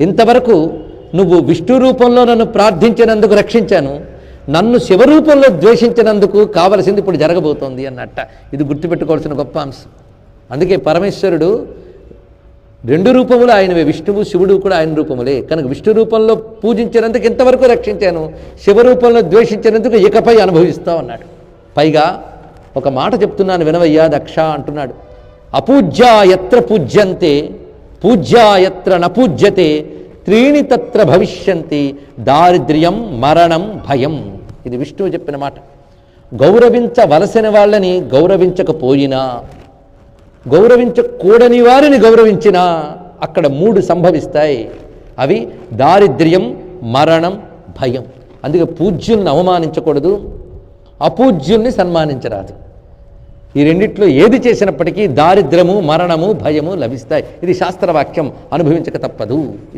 ఇంతవరకు నువ్వు విష్ణు రూపంలో నన్ను ప్రార్థించినందుకు రక్షించాను నన్ను శివరూపంలో ద్వేషించినందుకు కావలసింది ఇప్పుడు జరగబోతోంది అన్నట్ట. ఇది గుర్తుపెట్టుకోవాల్సిన గొప్ప అంశం. అందుకే పరమేశ్వరుడు రెండు రూపములు ఆయనవే విష్ణువు శివుడు కూడా ఆయన రూపములే. కనుక విష్ణు రూపంలో పూజించినందుకు ఇంతవరకు రక్షించాను శివరూపంలో ద్వేషించినందుకు ఇకపై అనుభవిస్తావు అన్నాడు. పైగా ఒక మాట చెప్తున్నాను వినవయ్యా దక్ష అంటున్నాడు. అపూజ్య ఎత్ర పూజ్యంతే పూజ్యాయత్ర నపూజ్యతే త్రీణి తత్ర భవిష్యంతి దారిద్ర్యం మరణం భయం. ఇది విష్ణువు చెప్పిన మాట. గౌరవించవలసిన వాళ్ళని గౌరవించకపోయినా గౌరవించకూడని వారిని గౌరవించినా అక్కడ మూడు సంభవిస్తాయి. అవి దారిద్ర్యం మరణం భయం. అందుకే పూజ్యుల్ని అవమానించకూడదు అపూజ్యుల్ని సన్మానించరాదు. ఈ రెండిట్లో ఏది చేసినప్పటికీ దారిద్ర్యము మరణము భయము లభిస్తాయి. ఇది శాస్త్రవాక్యం. అనుభవించక తప్పదు.